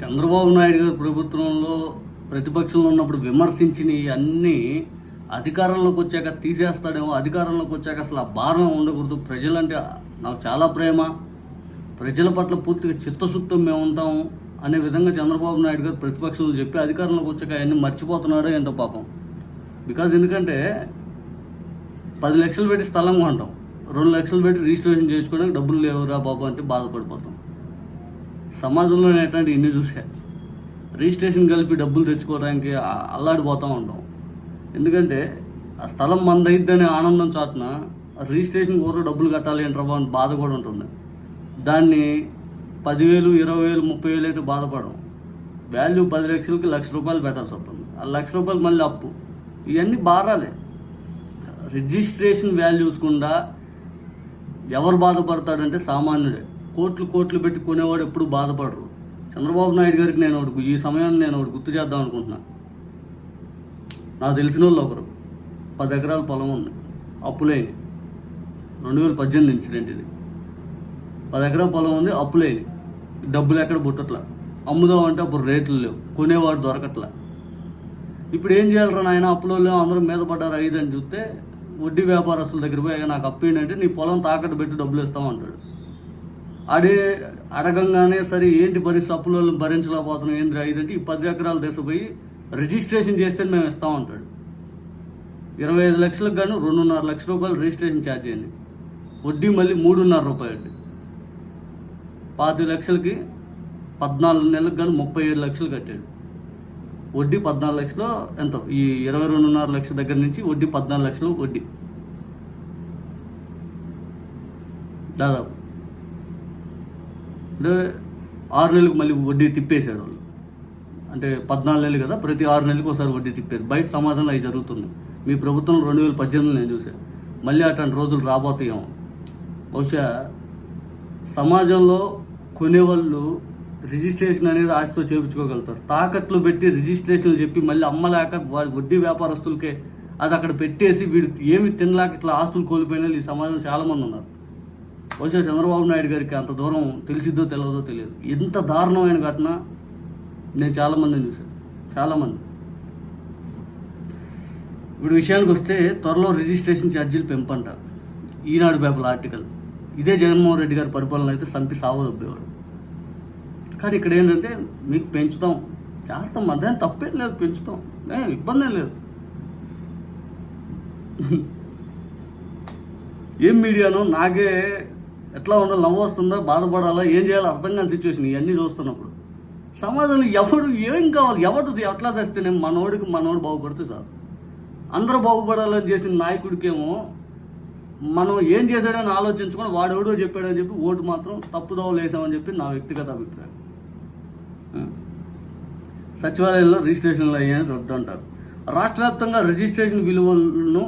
చంద్రబాబు నాయుడు గారి ప్రభుత్వంలో ప్రతిపక్షంలో ఉన్నప్పుడు విమర్శించిన అన్నీ అధికారంలోకి వచ్చాక తీసేస్తాడేమో అధికారంలోకి వచ్చాక అసలు ఆ భారం ఉండకూడదు. ప్రజలంటే నాకు చాలా ప్రేమ. ప్రజల పట్ల పూర్తిగా చిత్తశుద్ధం మేము ఉంటాము అనే విధంగా చంద్రబాబు నాయుడు గారు ప్రతిపక్షంలో చెప్పి అధికారంలోకి వచ్చాక అవన్నీ మర్చిపోతున్నాడో ఏంటో పాపం. బికాజ్ ఎందుకంటే పది లక్షలు పెట్టి స్థలం కొంటాం. రెండు లక్షలు పెట్టి రిజిస్ట్రేషన్ చేసుకోవడానికి డబ్బులు లేవురా బాబు అంటే బాధపడిపోతాం. సమాజంలో ఎట్లాంటి ఇన్ని చూసా. రిజిస్ట్రేషన్ కలిపి డబ్బులు తెచ్చుకోవడానికి అల్లాడిపోతూ ఉంటాం ఎందుకంటే ఆ స్థలం మందయిద్దనే ఆనందం చాటున రిజిస్ట్రేషన్ కూడా డబ్బులు కట్టాలి అంటే అని బాధ కూడా ఉంటుంది. దాన్ని పదివేలు ఇరవై వేలు ముప్పై వేలు అయితే బాధపడం. వాల్యూ పది లక్షలకి లక్ష రూపాయలు పెట్టాల్సి వస్తుంది. ఆ లక్ష రూపాయలు మళ్ళీ అప్పు. ఇవన్నీ బారాలే రిజిస్ట్రేషన్ వాల్యూస్ గుండా ఎవరు బాధపడతాడంటే సామాన్యుడే. కోట్లు కోట్లు పెట్టి కొనేవాడు ఎప్పుడు బాధపడరు. చంద్రబాబు నాయుడు గారికి నేను ఒకటి ఈ సమయాన్ని నేను ఒకటి గుర్తు చేద్దాం అనుకుంటున్నాను నాకు తెలిసిన వాళ్ళు ఒకరు. పది ఎకరాల పొలం ఉంది. అప్పులేని రెండు వేల పద్దెనిమిది ఇన్సిడెంట్ ఇది. పది ఎకరాల పొలం ఉంది అప్పులేని డబ్బులు ఎక్కడ పుట్టట్లా? అమ్ముదామంటే అప్పుడు రేట్లు లేవు. కొనేవాడు దొరకట్లా. ఇప్పుడు ఏం చేయాలరా నాయన? అప్పులో లేవు అందరం మీద పడ్డారు ఐదు అని చూస్తే వడ్డీ వ్యాపారస్తుల దగ్గర పోయి నాకు అప్పు ఏంటంటే నీ పొలం తాకట్టు పెట్టి డబ్బులు ఇస్తామంటాడు అడే అడగంగానే సరే ఏంటి పరిస్థితి అప్పులో భరించలేకపోతున్నాం ఏంటి ఐదంటే ఈ పది ఎకరాలు తీసుకుపోయి రిజిస్ట్రేషన్ చేస్తే మేము ఇస్తామంటాడు ఇరవై ఐదు లక్షలకు గాను రెండున్నర లక్షల రూపాయలు రిజిస్ట్రేషన్ ఛార్జ్ చేయండి. వడ్డీ మళ్ళీ మూడున్నర రూపాయలు పాతి లక్షలకి పద్నాలుగు నెలలకు గాను ముప్పై ఏడు లక్షలు కట్టాడు. వడ్డీ పద్నాలుగు లక్షలు ఎంత? ఈ ఇరవై రెండున్నర లక్షల దగ్గర నుంచి వడ్డీ పద్నాలుగు లక్షలు వడ్డీ. దాదాపు. అంటే ఆరు నెలలకు మళ్ళీ వడ్డీ తిప్పేసాడు వాళ్ళు. అంటే పద్నాలుగు నెలలు కదా ప్రతి ఆరు నెలలకు ఒకసారి వడ్డీ తిప్పేది. బయట సమాజంలో అవి జరుగుతుంది మీ ప్రభుత్వం రెండు వేల పద్దెనిమిది నేను చూసాను మళ్ళీ అట్లాంటి రోజులు రాబోతాయేమో బహుశా సమాజంలో కొనేవాళ్ళు రిజిస్ట్రేషన్ అనేది ఆశతో చేయించుకోగలుగుతారు. తాకట్లు పెట్టి రిజిస్ట్రేషన్లు చెప్పి మళ్ళీ అమ్మలేక వా- వడ్డీ వ్యాపారస్తులకే అది అక్కడ పెట్టేసి వీడు ఏమి తినలేక ఇట్లా ఆస్తులు కోల్పోయిన ఈ సమాజంలో చాలామంది ఉన్నారు. బహుశా చంద్రబాబు నాయుడు గారికి అంత దూరం తెలిసిద్దో తెలియదో తెలియదు. ఎంత దారుణమైన ఘటన నేను చాలామందిని చూశాను. చాలామంది. ఇప్పుడు విషయానికి వస్తే త్వరలో రిజిస్ట్రేషన్ ఛార్జీలు పెంపంట. ఈనాడు పేపర్ ఆర్టికల్. ఇదే జగన్మోహన్ రెడ్డి గారి పరిపాలన అయితే సంపి సావదొబ్బేవాడు కానీ ఇక్కడ ఏంటంటే మీకు పెంచుతాం. జాగ్రత్త మధ్యాహ్నం తప్పేం లేదు పెంచుతాం. ఏ ఇబ్బంది ఏం లేదు. ఏం మీడియానో నాకే ఎట్లా ఉండాలి నవ్వు వస్తుందో బాధపడాలా ఏం చేయాలో అర్థం కాని సిచ్యువేషన్ ఇవన్నీ చూస్తున్నప్పుడు. సమాజంలో ఎవడు ఏం కావాలి? ఎవడు ఎట్లా చేస్తే నేను మనోడికి మనోడు బాగుపడితే సార్ అందరూ బాగుపడాలని చేసిన నాయకుడికేమో మనం ఏం చేశాడని ఆలోచించుకొని వాడెవడో చెప్పాడని చెప్పి ఓటు మాత్రం తప్పుదోవలు వేసామని చెప్పి నా వ్యక్తిగత అభిప్రాయం. సచివాలయంలో రిజిస్ట్రేషన్లు అయ్యాయని రద్దు అంటారు. రాష్ట్ర వ్యాప్తంగా రిజిస్ట్రేషన్ విలువలను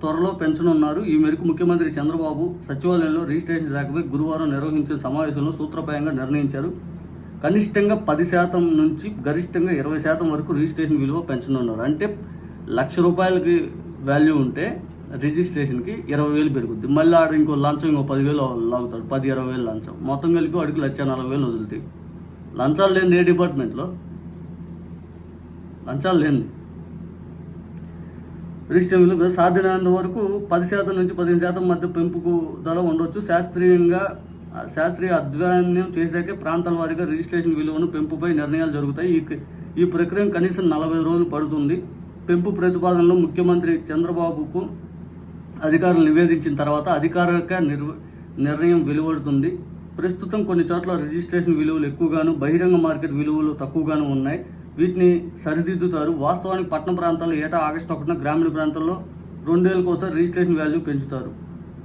త్వరలో పెంచనున్నారు ఈ మేరకు ముఖ్యమంత్రి చంద్రబాబు సచివాలయంలో రిజిస్ట్రేషన్ శాఖపై గురువారం నిర్వహించిన సమావేశంలో సూత్రప్రాయంగా నిర్ణయించారు. కనిష్టంగా పది శాతం నుంచి గరిష్టంగా ఇరవై శాతం వరకు రిజిస్ట్రేషన్ విలువ పెంచనున్నారు అంటే లక్ష రూపాయలకి వాల్యూ ఉంటే రిజిస్ట్రేషన్కి ఇరవై వేలు పెరుగుద్ది. మళ్ళీ ఆడ ఇంకో లంచం ఇంకో పదివేలు లాగుతాడు. పది ఇరవై వేలు లంచం. మొత్తం కలిపి అడుగు లక్ష నలభై వేలు వదులుతాయి. లంచాలు లేని ఏ డిపార్ట్మెంట్లో? లంచాలు లేని రిజిస్ట్రేషన్లు సాధ్యమైనంత వరకు పది శాతం నుంచి పదిహేను శాతం మధ్య పెంపుకు ధర ఉండొచ్చు. శాస్త్రీయంగా శాస్త్రీయ అధ్యయనం చేశాకే ప్రాంతాల వారీగా రిజిస్ట్రేషన్ విలువను పెంపుపై నిర్ణయాలు జరుగుతాయి. ఈ ఈ ప్రక్రియ కనీసం నలభై రోజులు పడుతుంది. పెంపు ప్రతిపాదనలో ముఖ్యమంత్రి చంద్రబాబుకు అధికారులు నివేదించిన తర్వాత అధికారిక నిర్వ నిర్ణయం వెలువడుతుంది. ప్రస్తుతం కొన్ని చోట్ల రిజిస్ట్రేషన్ విలువలు ఎక్కువగాను బహిరంగ మార్కెట్ విలువలు తక్కువగాను ఉన్నాయి. వీటిని సరిదిద్దుతారు. వాస్తవానికి పట్టణ ప్రాంతాల్లో ఏటా ఆగస్టు ఒకటిన గ్రామీణ ప్రాంతాల్లో రెండు వేలకు ఒకసారి రిజిస్ట్రేషన్ వాల్యూ పెంచుతారు.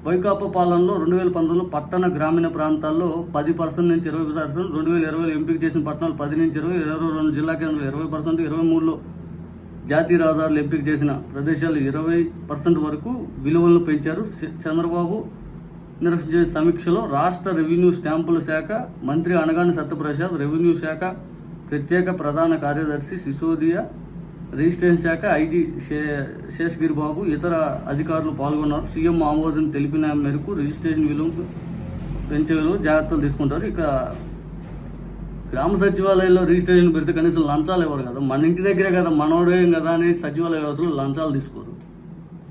వైకాపా పాలనలో రెండు వేల పంతొమ్మిదిలో పట్టణ గ్రామీణ ప్రాంతాల్లో పది పర్సెంట్ నుంచి ఇరవై పర్సెంట్ రెండు వేల ఇరవైలో ఎంపిక చేసిన పట్టణాలు పది నుంచి ఇరవై ఇరవై రెండు జిల్లా కేంద్రాలు ఇరవై పర్సెంట్ ఇరవై మూడులో జాతీయ రహదారులు ఎంపిక చేసిన ప్రదేశాలు ఇరవై పర్సెంట్ వరకు విలువలను పెంచారు. చంద్రబాబు నిర్వహించే సమీక్షలో రాష్ట్ర రెవెన్యూ స్టాంపుల శాఖ మంత్రి అనగాని సత్యప్రసాద్ రెవెన్యూ శాఖ ప్రత్యేక ప్రధాన కార్యదర్శి సిసోదియా రిజిస్ట్రేషన్ శాఖ ఐజీ శే శేషగిరి బాబు ఇతర అధికారులు పాల్గొన్నారు. సీఎం ఆమోదం తెలిపిన మేరకు రిజిస్ట్రేషన్ విలువ పెంచే విలువ జాగ్రత్తలు తీసుకుంటారు. ఇక గ్రామ సచివాలయంలో రిజిస్ట్రేషన్ పెడితే కనీసం లంచాలు ఇవ్వరు కదా. మన ఇంటి దగ్గరే కదా మనోడేం కదా అని సచివాలయ వ్యవస్థలో లంచాలు తీసుకోరు.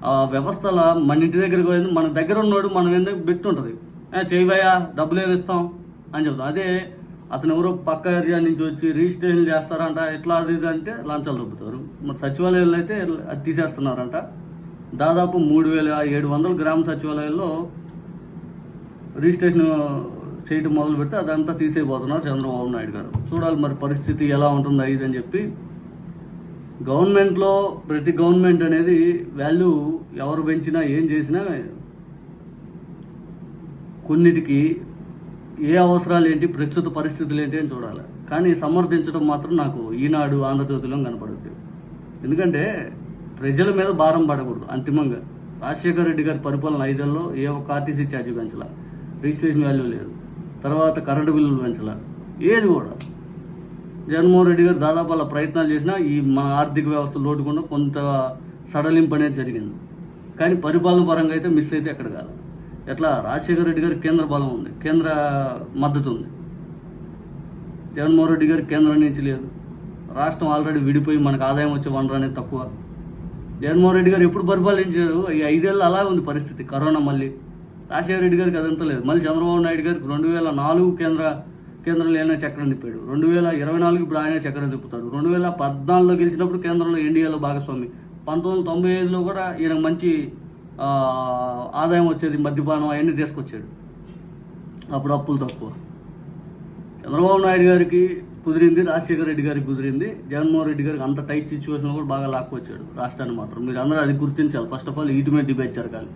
ఆ వ్యవస్థల మన ఇంటి దగ్గరకు పోయింది మన దగ్గర ఉన్నోడు మనం ఎందుకు పెట్టుంటుంది? చేయబోయా డబ్బులు ఏమి ఇస్తాం? అని చెప్తాం. అదే అతను ఎవరో పక్క ఏరియా నుంచి వచ్చి రిజిస్ట్రేషన్ చేస్తారంట ఎట్లా అది ఇది అంటే లంచాలు దొబ్బుతారు. మరి సచివాలయాలు అయితే అది తీసేస్తున్నారంట. దాదాపు మూడు వేల ఏడు వందల గ్రామ సచివాలయాల్లో రిజిస్ట్రేషన్ చేయటం మొదలు పెడితే అదంతా తీసేయబోతున్నారు చంద్రబాబు నాయుడు గారు. చూడాలి మరి పరిస్థితి ఎలా ఉంటుందో ఇది అని చెప్పి గవర్నమెంట్లో ప్రతి గవర్నమెంట్ అనేది వాల్యూ ఎవరు పెంచినా ఏం చేసినా కొన్నిటికి ఏ అవసరాలు ఏంటి ప్రస్తుత పరిస్థితులు ఏంటి అని చూడాలి. కానీ సమర్థించడం మాత్రం నాకు ఈనాడు ఆంధ్రజ్యోతిలో కనపడుద్ది. ఎందుకంటే ప్రజల మీద భారం పడకూడదు అంతిమంగా. రాజశేఖర రెడ్డి గారి పరిపాలన ఐదేళ్ళలో ఏ ఒక్క ఆర్టీసీ ఛార్జీ పెంచాల. రిజిస్ట్రేషన్ వాల్యూ లేదు. తర్వాత కరెంటు బిల్లులు పెంచాల. ఏది కూడా. జగన్మోహన్ రెడ్డి గారు దాదాపు అలా ప్రయత్నాలు చేసినా ఈ మన ఆర్థిక వ్యవస్థ లోటుకుండా కొంత సడలింపు అనేది జరిగింది. కానీ పరిపాలన పరంగా అయితే మిస్ అయితే ఎక్కడ కాదు. ఎట్లా? రాజశేఖర రెడ్డి గారికి కేంద్ర బలం ఉంది కేంద్ర మద్దతు ఉంది. జగన్మోహన్ రెడ్డి గారికి కేంద్రం నుంచి లేదు. రాష్ట్రం ఆల్రెడీ విడిపోయి మనకు ఆదాయం వచ్చే వనరు అనేది తక్కువ. జగన్మోహన్ రెడ్డి గారు ఎప్పుడు పరిపాలించాడు? ఈ ఐదేళ్ళు అలా ఉంది పరిస్థితి కరోనా మళ్ళీ. రాజశేఖర రెడ్డి గారికి అదంతా లేదు. మళ్ళీ చంద్రబాబు నాయుడు గారికి రెండు వేల నాలుగు కేంద్ర కేంద్రంలో ఏమైనా చక్రం తిప్పాడు. రెండు వేల ఇరవై నాలుగు ఇప్పుడు ఆయన చక్రం తిప్పుతాడు. రెండు వేల పద్నాలుగులో గెలిచినప్పుడు కేంద్రంలో ఎన్డీఏలో భాగస్వామి. పంతొమ్మిది వందల తొంభై ఐదులో కూడా ఈయన మంచి ఆదాయం వచ్చేది మద్యపానం అవన్నీ తీసుకొచ్చాడు. అప్పుడు అప్పులు తక్కువ. చంద్రబాబు నాయుడు గారికి కుదిరింది రాజశేఖర రెడ్డి గారికి కుదిరింది. జగన్మోహన్ రెడ్డి గారికి అంత టైట్ సిచ్యువేషన్ కూడా బాగా లాక్కొచ్చాడు రాష్ట్రాన్ని మాత్రం. మీరు అందరూ అది గుర్తించాలి. ఫస్ట్ ఆఫ్ ఆల్ వీటి మీద డిబేట్ జరగాలి.